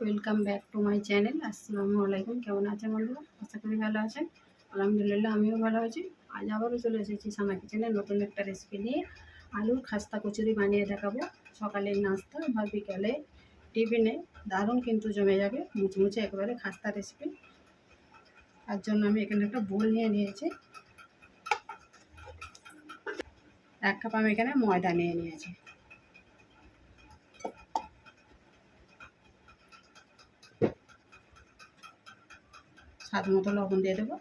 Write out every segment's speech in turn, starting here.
Welcome back to my channel আসসালামু আলাইকুম কেমন আছেন বন্ধুরা? আশা করি ভালো আছেন। আলহামদুলিল্লাহ, আমিও ভালো আছি। আজ আবারও চলে এসেছি সানা কিচেনে নতুন একটা রেসিপি নিয়ে। আলুর খাস্তা কচুরি বানিয়ে দেখাবো। সকালের নাস্তা বা বিকালে টিফিনে দারুণ কিন্তু জমে যাবে। মুচমুচে একেবারে খাস্তা রেসিপি তার জন্য আমি এখানে একটা বোল নিয়ে নিয়েছি। এক কাপ আমি এখানে ময়দা নিয়ে নিয়েছি। স্বাদ মতো লবণ দিয়ে দেবো।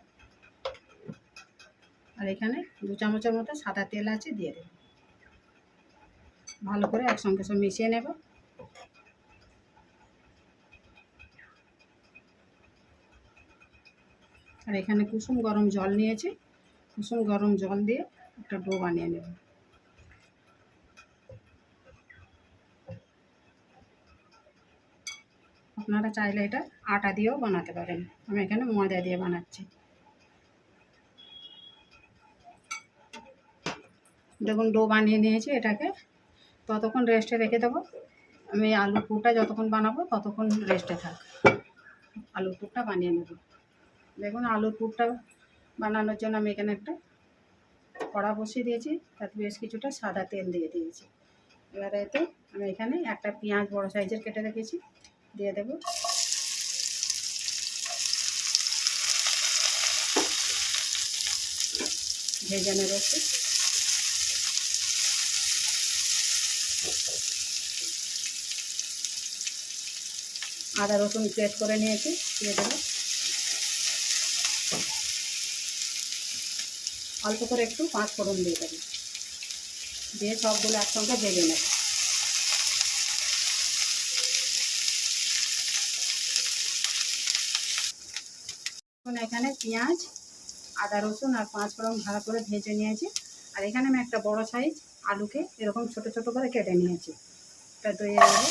আর এখানে দু চামচের মতো সাদা তেল আছে, দিয়ে দেবো। ভালো করে একসঙ্গে সব মিশিয়ে নেব। আর এখানে কুসুম গরম জল নিয়েছি। কুসুম গরম জল দিয়ে একটা ডো বানিয়ে নেব। আপনারা চাইলে এটা আটা দিয়েও বানাতে পারেন। আমি এখানে ময়দা দিয়ে বানাচ্ছি। দেখুন, ডো বানিয়ে নিয়েছি এটাকে। ততক্ষণ রেস্টে রেখে দেবো। আমি আলু পুরটা যতক্ষণ বানাবো ততক্ষণ রেস্টে থাক। আলু পুরটা বানিয়ে নেব। দেখুন, আলুর পুরটা বানানোর জন্য আমি এখানে একটা কড়া বসিয়ে দিয়েছি। তাতে বেশ কিছুটা সাদা তেল দিয়ে দিয়েছি। এবারে এতে আমি এখানে একটা পেঁয়াজ বড় সাইজের কেটে রেখেছি। দিয়ে দেব। ভেজে একটু। আদা রসুন পেস্ট করে নিয়েছি, দিয়ে দেবো। অল্প করে একটু পাঁচ ফোড়ন দিয়ে দেবো। দিয়ে সবগুলো একসঙ্গে ভেজে নেব। এখন পেঁয়াজ, আদা রসুন আর পাঁচ ফোড়ন ভালো করে ভেজে নিয়েছি। আর এখানে আমি একটা বড় সাইজ আলুকে এরকম ছোট ছোট করে কেটে নিয়েছি। এটা দইয়ে দেবো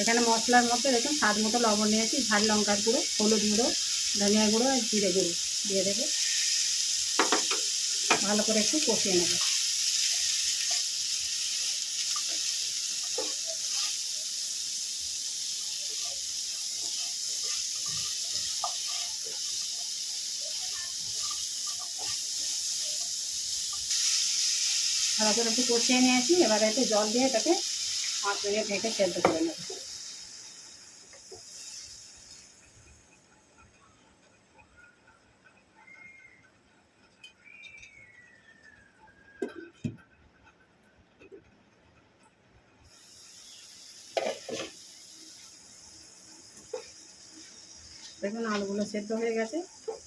এখানে মশলার মধ্যে দেখুন স্বাদ মতো লবণ নিয়েছি, ঝাল লঙ্কার গুঁড়ো, হলুদ গুঁড়ো, ধনিয়া গুঁড়ো আর জিরে গুঁড়ো দিয়ে দেবো। ভালো করে একটু কষিয়ে নেব। করে একটু কষিয়ে নিয়েছি, এবারে একটু জল দিয়ে এটাকে পাঁচ মিনিট ঢেকে সেদ্ধ করে নেব। দেখুন, আলুগুলো সেদ্ধ হয়ে গেছে।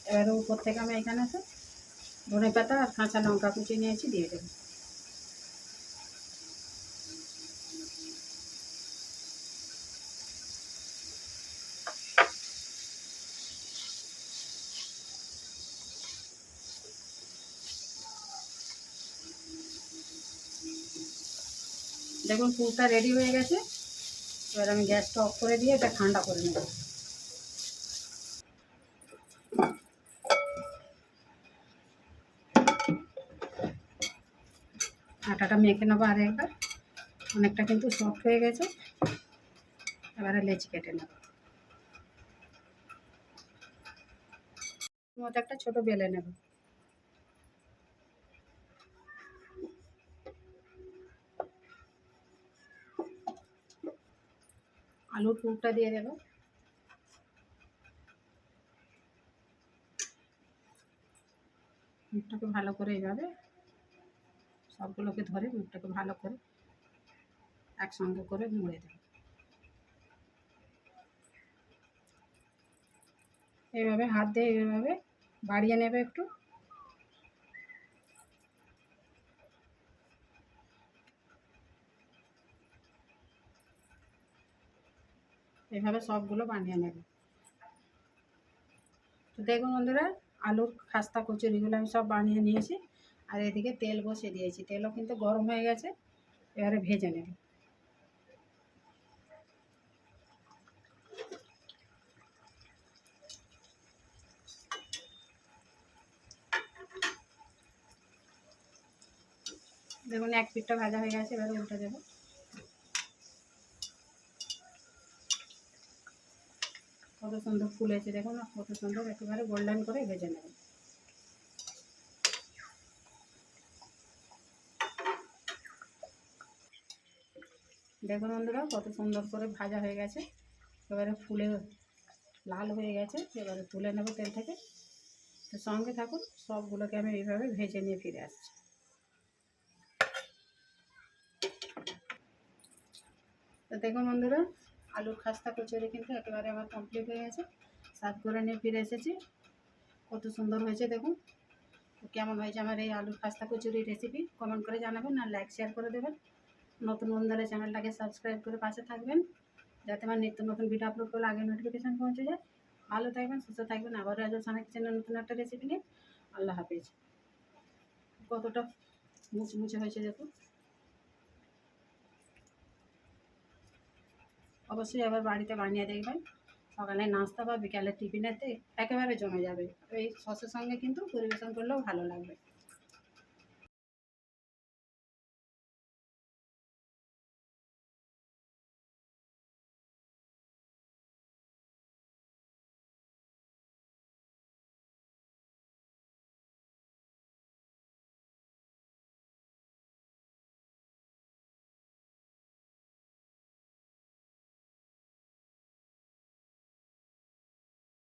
এবারে উপর থেকে আমি এখানে ধনে পাতা আর কাঁচা লঙ্কা কুচি নিয়েছি, দিয়ে দেবো। দেখুন পুরটা রেডি হয়ে গেছে। এবার আমি গ্যাসটা অফ করে দিয়ে এটা ঠান্ডা করে নেব। আটাটা মেখে নেব আর একবার অনেকটা কিন্তু সফট হয়ে গেছে। এবারে লেচি কেটে নেব। মতো একটা ছোট বেলে নেব। আলুর পুরটা দিয়ে দেবো। মুখটাকে ভালো করে এইভাবে সবগুলোকে ধরে মুখটাকে ভালো করে একসঙ্গে করে মুড়ে দেবো। এইভাবে হাত দিয়ে এইভাবে বাড়িয়ে নেবে একটু। এভাবে সবগুলো বানিয়ে নেবে। তো দেখুন বন্ধুরা, আলুর খাস্তা, কচুরিগুলো আমি সব বানিয়ে নিয়েছি। আর এদিকে তেল বসিয়ে দিয়েছি। তেলও কিন্তু গরম হয়ে গেছে, এবারে ভেজে নেবে। দেখুন, এক পিঠটা ভাজা হয়ে গেছে, এবারে উল্টে দেবো। কত সুন্দর ফুলেছে দেখুন কত সুন্দর একেবারে গোল্ডেন করে ভেজে নেব। দেখুন বন্ধুরা, কত সুন্দর করে ভাজা হয়ে গেছে। এবারে ফুলে লাল হয়ে গেছে, এবারে তুলে নেব তেল থেকে। তো সঙ্গে থাকুন, সবগুলোকে আমি এইভাবে ভেজে নিয়ে ফিরে আসছি। তো দেখুন বন্ধুরা আলুর খাস্তা কচুরি কিন্তু একেবারে আমার কমপ্লিট হয়ে গেছে। সার্ভ করে নিয়ে ফিরে এসেছি। কত সুন্দর হয়েছে দেখুন। কেমন হয়েছে আমার এই আলুর খাস্তা কচুরি রেসিপি কমেন্ট করে জানাবেন আর লাইক শেয়ার করে দেবেন। নতুন বন্ধুরা চ্যানেলটাকে সাবস্ক্রাইব করে পাশে থাকবেন। যাতে আমার নিত্য নতুন ভিডিও আপলোড করলে আগে নোটিফিকেশান পৌঁছে যায়। ভালো থাকবেন, সুস্থ থাকবেন। আবারও আজও সানা কিচেনের নতুন একটা রেসিপি নিয়ে। আল্লাহ হাফিজ। কতটা মুচমুচে হয়েছে দেখুন। অবশ্যই আবার বাড়িতে বানিয়ে দেখবেন সকালে নাস্তা বা বিকালে টিফিনেতে একেবারে জমে যাবে। এই সসের সঙ্গে কিন্তু পরিবেশন করলেও ভালো লাগবে।